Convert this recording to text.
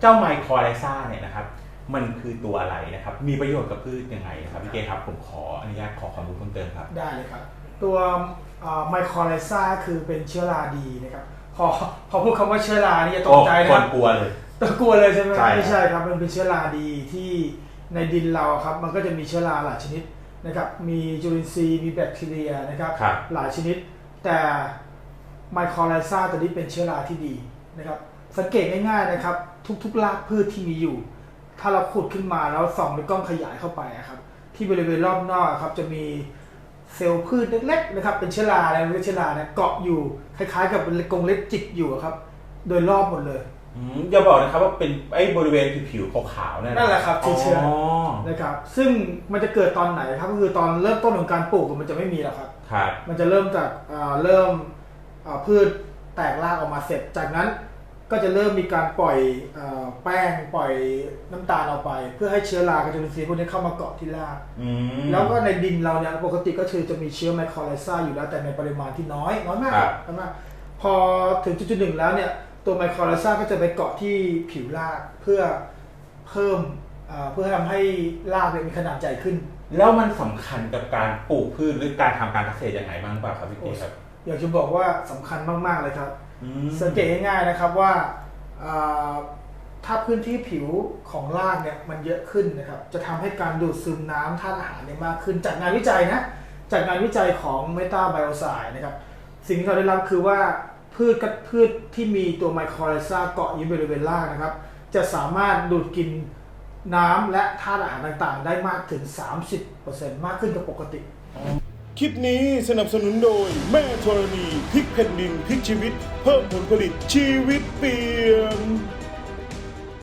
เจ้าไมโครไลซ่าเนี่ยนะครับมันคือตัวอะไรนะครับ มีประโยชน์กับพืชยังไงนะครับพี่เกครับผมขออนุญาตขอความรู้เพิ่มเติมครับ ได้เลยครับ ตัวไมโครไลซ่าคือเป็นเชื้อราดีนะครับ พอพอพูดคำว่าเชื้อรานี่จะตกใจคนะนกลัวเลยตกลัวเลยใช่ไหมใช่ครับไม่ใช่ครับ มันเป็นเชื้อราดีที่ในดินเราครับ มันก็จะมีเชื้อราหลายชนิดนะครับ มีจุลินทรีย์ มีแบคทีเรียนะครับครับหลายชนิด แต่ไมโครไลซ่าตัวนี้เป็นเชื้อราที่ดีนะครับ สังเกตง่ายๆนะครับ ทุกๆรากพืชที่มีอยู่ ถ้าเราขุดขึ้นมาแล้วส่องด้วยกล้องขยายเข้าไปอะครับ ที่บริเวณรอบนอกครับจะมีเซลล์พืชเล็กๆนะครับ เป็นเชื้อราอะไรไม่รู้เชื้อราเนี่ยเกาะอยู่คล้ายๆ กับเป็นกรงเล็บจิกอยู่อะครับ โดยรอบหมดเลยอืมอย่าบอกนะครับว่าเป็นไอ้บริเวณผิวๆขาวๆนั่นนั่นแหละครับที่เชื้ออ๋อนะครับ ซึ่งมันจะเกิดตอนไหนครับก็คือตอนเริ่มต้นของการปลูกมันจะไม่มีหรอกครับครับ มันจะเริ่มจากเอ่อเริ่มเอ่อพืชแตกรากออกมาเสร็จจากนั้น ก็จะเริ่มมีการปล่อยเอ่อแป้งปล่อยน้ำตาลออกไป เพื่อให้เชื้อรากับจุลินทรีย์พวกนี้เข้ามาเกาะที่รากอืมแล้วก็ในดินเราเนี่ยปกติก็คือจะมีเชื้อไมโครไลซ่าอยู่แล้วแต่ในปริมาณที่น้อยน้อยมากครับน้อยมากพอถึงจุดๆหนึ่งแล้วเนี่ยตัวไมโครไลซ่าก็จะไปเกาะที่ผิวรากเพื่อเพิ่มเอ่อเพื่อทำให้รากเนี่ยมีขนาดใหญ่ขึ้น แล้วมันสำคัญกับการปลูกพืชหรือการทำการเกษตรยังไงบ้างเปล่าครับพี่เกครับ อยากจะบอกว่าสำคัญมากๆเลยครับอืมสังเกตง่ายๆนะครับว่าเอ่อถ้าพื้นที่ผิวของรากเนี่ยมันเยอะขึ้นนะครับ จะทำให้การดูดซึมน้ำธาตุอาหารเนี่ยมากขึ้น จากงานวิจัยนะ จากงานวิจัยของเมตาไบโอไซนะครับ สิ่งที่เราได้รับคือว่าพืชกับพืชที่มีตัวไมโครไลซาเกาะอยู่บริเวณรากนะครับ จะสามารถดูดกินน้ำและธาตุอาหารต่างๆ ได้มากถึง 30%มากขึ้นกว่าปกติ คลิปนี้สนับสนุนโดย แม่ธรณีพลิกแผ่นดินพลิกชีวิต เพิ่มผลผลิตชีวิตเปลี่ยน